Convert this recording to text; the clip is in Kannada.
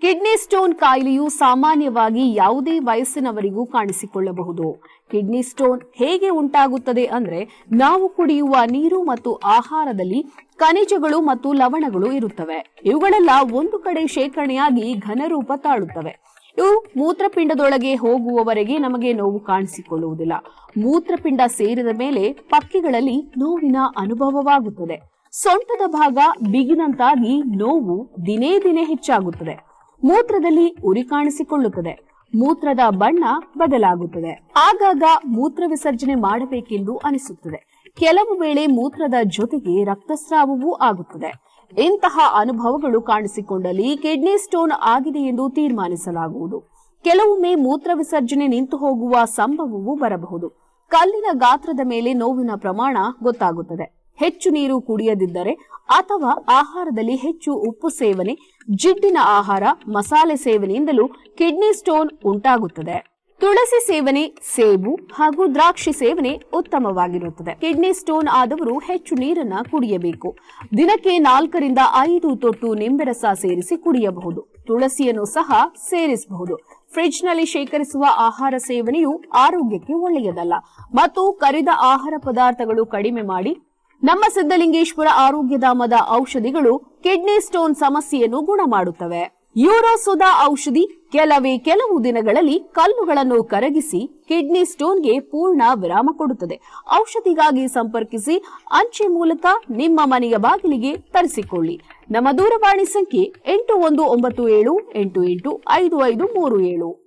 ಕಿಡ್ನಿ ಸ್ಟೋನ್ ಕಾಯಿಲೆಯು ಸಾಮಾನ್ಯವಾಗಿ ಯಾವುದೇ ವಯಸ್ಸಿನವರಿಗೂ ಕಾಣಿಸಿಕೊಳ್ಳಬಹುದು. ಕಿಡ್ನಿ ಸ್ಟೋನ್ ಹೇಗೆ ಉಂಟಾಗುತ್ತದೆ ಅಂದ್ರೆ ನಾವು ಕುಡಿಯುವ ನೀರು ಮತ್ತು ಆಹಾರದಲ್ಲಿ ಖನಿಜಗಳು ಮತ್ತು ಲವಣಗಳು ಇರುತ್ತವೆ. ಇವುಗಳೆಲ್ಲ ಒಂದು ಕಡೆ ಶೇಖರಣೆಯಾಗಿ ಘನರೂಪ ತಾಳುತ್ತವೆ. ಇವು ಮೂತ್ರಪಿಂಡದೊಳಗೆ ಹೋಗುವವರೆಗೆ ನಮಗೆ ನೋವು ಕಾಣಿಸಿಕೊಳ್ಳುವುದಿಲ್ಲ. ಮೂತ್ರಪಿಂಡ ಸೇರಿದ ಮೇಲೆ ಪಕ್ಕಿಗಳಲ್ಲಿ ನೋವಿನ ಅನುಭವವಾಗುತ್ತದೆ. ಸೊಂಟದ ಭಾಗ ಬಿಗಿನಂತಾಗಿ ನೋವು ದಿನೇ ದಿನೇ ಹೆಚ್ಚಾಗುತ್ತದೆ. ಮೂತ್ರದಲ್ಲಿ ಉರಿ ಕಾಣಿಸಿಕೊಳ್ಳುತ್ತದೆ. ಮೂತ್ರದ ಬಣ್ಣ ಬದಲಾಗುತ್ತದೆ. ಆಗಾಗ ಮೂತ್ರ ವಿಸರ್ಜನೆ ಮಾಡಬೇಕೆಂದು ಅನಿಸುತ್ತದೆ. ಕೆಲವು ವೇಳೆ ಮೂತ್ರದ ಜೊತೆಗೆ ರಕ್ತಸ್ರಾವವೂ ಆಗುತ್ತದೆ. ಇಂತಹ ಅನುಭವಗಳು ಕಾಣಿಸಿಕೊಂಡಲ್ಲಿ ಕಿಡ್ನಿ ಸ್ಟೋನ್ ಆಗಿದೆ ಎಂದು ತೀರ್ಮಾನಿಸಲಾಗುವುದು. ಕೆಲವೊಮ್ಮೆ ಮೂತ್ರ ವಿಸರ್ಜನೆ ನಿಂತು ಹೋಗುವ ಸಂಭವವೂ ಬರಬಹುದು. ಕಲ್ಲಿನ ಗಾತ್ರದ ಮೇಲೆ ನೋವಿನ ಪ್ರಮಾಣ ಗೊತ್ತಾಗುತ್ತದೆ. ಹೆಚ್ಚು ನೀರು ಕುಡಿಯದಿದ್ದರೆ ಅಥವಾ ಆಹಾರದಲ್ಲಿ ಹೆಚ್ಚು ಉಪ್ಪು ಸೇವನೆ, ಜಿಡ್ಡಿನ ಆಹಾರ, ಮಸಾಲೆ ಸೇವನೆಯಿಂದಲೂ ಕಿಡ್ನಿ ಸ್ಟೋನ್ ಉಂಟಾಗುತ್ತದೆ. ತುಳಸಿ ಸೇವನೆ, ಸೇಬು ಹಾಗೂ ದ್ರಾಕ್ಷಿ ಸೇವನೆ ಉತ್ತಮವಾಗಿರುತ್ತದೆ. ಕಿಡ್ನಿ ಸ್ಟೋನ್ ಆದವರು ಹೆಚ್ಚು ನೀರನ್ನ ಕುಡಿಯಬೇಕು. ದಿನಕ್ಕೆ ನಾಲ್ಕರಿಂದ ಐದು ತೊಟ್ಟು ನಿಂಬೆರಸ ಸೇರಿಸಿ ಕುಡಿಯಬಹುದು. ತುಳಸಿಯನ್ನು ಸಹ ಸೇರಿಸಬಹುದು. ಫ್ರಿಡ್ಜ್ನಲ್ಲಿ ಶೇಖರಿಸುವ ಆಹಾರ ಸೇವನೆಯು ಆರೋಗ್ಯಕ್ಕೆ ಒಳ್ಳೆಯದಲ್ಲ. ಮತ್ತು ಕರಿದ ಆಹಾರ ಪದಾರ್ಥಗಳು ಕಡಿಮೆ ಮಾಡಿ ನಮ್ಮ ಸಿದ್ದಲಿಂಗೇಶ್ವರ ಆರೋಗ್ಯಧಾಮದ ಔಷಧಿಗಳು ಕಿಡ್ನಿ ಸ್ಟೋನ್ ಸಮಸ್ಯೆಯನ್ನು ಗುಣ ಮಾಡುತ್ತವೆ ಯೂರೋಸುಧಾ ಔಷಧಿ ಕೆಲವೇ ಕೆಲವು ದಿನಗಳಲ್ಲಿ ಕಲ್ಲುಗಳನ್ನು ಕರಗಿಸಿ ಕಿಡ್ನಿ ಸ್ಟೋನ್ಗೆ ಪೂರ್ಣ ವಿರಾಮ ಕೊಡುತ್ತದೆ. ಔಷಧಿಗಾಗಿ ಸಂಪರ್ಕಿಸಿ ಅಂಚೆ ಮೂಲಕ ನಿಮ್ಮ ಮನೆಯ ಬಾಗಿಲಿಗೆ ತರಿಸಿಕೊಳ್ಳಿ. ನಮ್ಮ ದೂರವಾಣಿ ಸಂಖ್ಯೆ ಎಂಟು ಒಂದು ಒಂಬತ್ತು ಏಳು ಎಂಟು ಎಂಟು ಐದು ಐದು ಮೂರು ಏಳು.